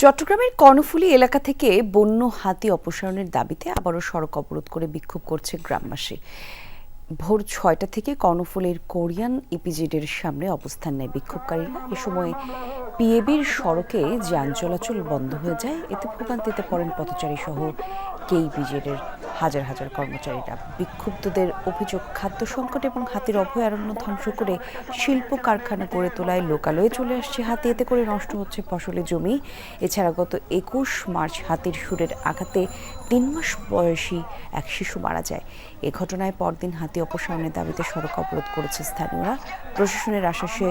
চট্টগ্রামের কর্ণফুলী এলাকা থেকে বন্য হাতি অপসারণের দাবিতে আবারও সড়ক অবরোধ করে বিক্ষোভ করছে গ্রামবাসী। ভোর ছয়টা থেকে কর্ণফুলের কোরিয়ান ইপিজেডের সামনে অবস্থান নেয় বিক্ষোভকারীরা। এ সময় পিএবির সড়কে যান চলাচল বন্ধ হয়ে যায়। এতে ভোগান্তিতে পড়েন পথচারী সহ কেইপিজেডের হাজার হাজার কর্মচারীরা বিক্ষুব্ধদের অভিযোগ, খাদ্য সংকট এবং হাতির অভয়ারণ্য ধ্বংস করে শিল্প কারখানা গড়ে তোলায় লোকালয়ে চলে আসছে হাতি। এতে করে নষ্ট হচ্ছে ফসলের জমি। এছাড়া গত একুশ মার্চ হাতির সুরের আঘাতে তিন মাস বয়সী এক শিশু মারা যায়। এ ঘটনায় পরদিন হাতি অপসারণের দাবিতে সড়ক অবরোধ করেছে স্থানীয়রা। প্রশাসনের আশ্বাসে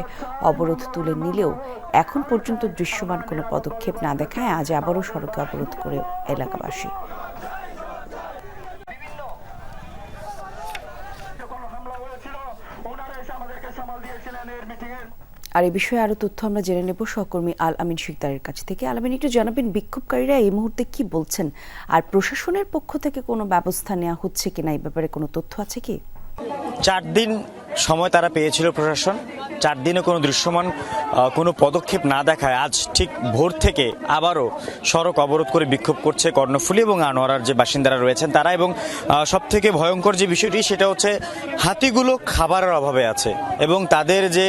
অবরোধ তুলে নিলেও এখন পর্যন্ত দৃশ্যমান কোনো পদক্ষেপ না দেখায় আজ আবারও সড়কে অবরোধ করে এলাকাবাসী। আর এই বিষয়ে আরও তথ্য আমরা জেনে নেব সহকর্মী আল আমিন শিকদারের কাছ থেকে। আল আমিন একটু জানাবেন বিক্ষোভকারীরা এই মুহূর্তে কি বলছেন? আর প্রশাসনের পক্ষ থেকে কোনো ব্যবস্থা নেওয়া হচ্ছে কিনা? এই ব্যাপারে কোনো তথ্য আছে কি? চার দিন সময় তারা পেয়েছিল প্রশাসন, চার দিনে কোনো দৃশ্যমান কোনো পদক্ষেপ না দেখায় আজ ঠিক ভোর থেকে আবারও সড়ক অবরোধ করে বিক্ষোভ করছে কর্ণফুলি এবং আনোয়ারার যে বাসিন্দারা রয়েছেন তারা এবং সব থেকে ভয়ঙ্কর যে বিষয়টি সেটা হচ্ছে হাতিগুলো খাবারের অভাবে আছে এবং তাদের যে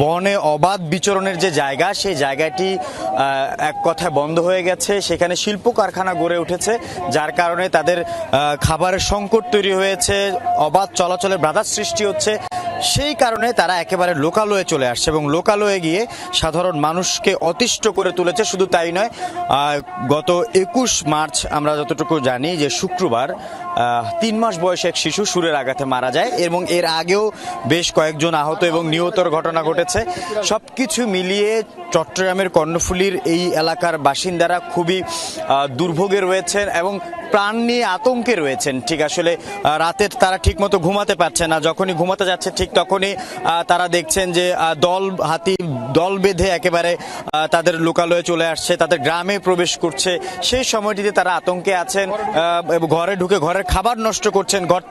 বনে অবাধ বিচরণের যে জায়গা, সেই জায়গাটি এক কথায় বন্ধ হয়ে গেছে। সেখানে শিল্প কারখানা গড়ে উঠেছে, যার কারণে তাদের খাবারের সংকট তৈরি হয়েছে, অবাধ চলাচলের বাধার সৃষ্টি হচ্ছে। সেই কারণে তারা একেবারে লোকালয়ে চলে আসছে এবং লোকালয়ে গিয়ে সাধারণ মানুষকে অতিষ্ঠ করে তুলেছে। শুধু তাই নয় গত একুশ মার্চ আমরা যতটুকু জানি যে শুক্রবার তিন মাস বয়সে এক শিশু সুরের আঘাতে মারা যায় এবং এর আগেও বেশ কয়েকজন আহত এবং নিহতর ঘটনা ঘটেছে। সব কিছু মিলিয়ে চট্টগ্রামের কর্ণফুলীর এই এলাকার বাসিন্দারা খুবই দুর্ভোগে রয়েছেন এবং প্রাণ নিয়ে আতঙ্কে রয়েছেন। ঠিক আসলে রাতে তারা ঠিকমতো ঘুমাতে পারছে না। যখনই ঘুমাতে যাচ্ছে ঠিক তখনই তারা দেখছেন যে দল হাতি দল বেঁধে একেবারে তাদের লোকালয়ে চলে আসছে, তাদের গ্রামে প্রবেশ করছে। সেই সময়টিতে তারা আতঙ্কে আছেন ঘরে ঢুকে ঘরের খাবার নষ্ট করছেন, ঘর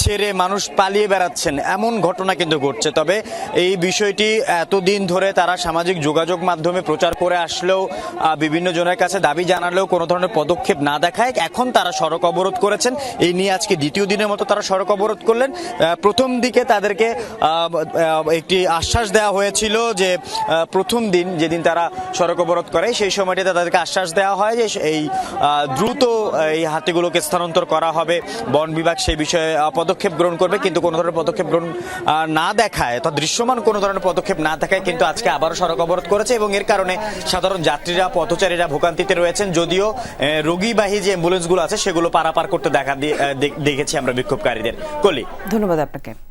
ছেড়ে মানুষ পালিয়ে বেড়াচ্ছেন। এমন ঘটনা কিন্তু ঘটছে। তবে এই বিষয়টি এতদিন ধরে তারা সামাজিক যোগাযোগ মাধ্যমে প্রচার করে আসলেও বিভিন্ন জনের কাছে দাবি জানালেও কোনো ধরনের পদক্ষেপ না দেখায়। এখন তারা সড়ক অবরোধ করেছেন। এই নিয়ে আজকে দ্বিতীয় দিনের মতো তারা সড়ক অবরোধ করলেন। প্রথম দিকে তাদেরকে একটি আশ্বাস দেওয়া হয়েছিল যে প্রথম দিন যেদিন তারা সড়ক অবরোধ করে, সেই সময়টিতে তাদেরকে আশ্বাস দেওয়া হয় যে এই দ্রুত এই হাতিগুলোকে স্থানান্তর করা হবে। বন বিভাগ সেই বিষয়ে পদক্ষেপ গ্রহণ করবে, কিন্তু কোনো ধরনের পদক্ষেপ গ্রহণ না দেখায়, অর্থাৎ দৃশ্যমান কোনো ধরনের পদক্ষেপ না দেখায়, কিন্তু আজকে আবারও সড়ক অবরোধ করেছে এবং এর কারণে সাধারণ যাত্রীরা, পথচারীরা ভোগান্তিতে রয়েছেন। যদিও রোগীবাহী যে অ্যাম্বুলেন্সগুলো আছে, সেগুলো পারাপার করতে দেখা দেখেছি আমরা বিক্ষোভকারীদের। কলি। ধন্যবাদ আপনাকে।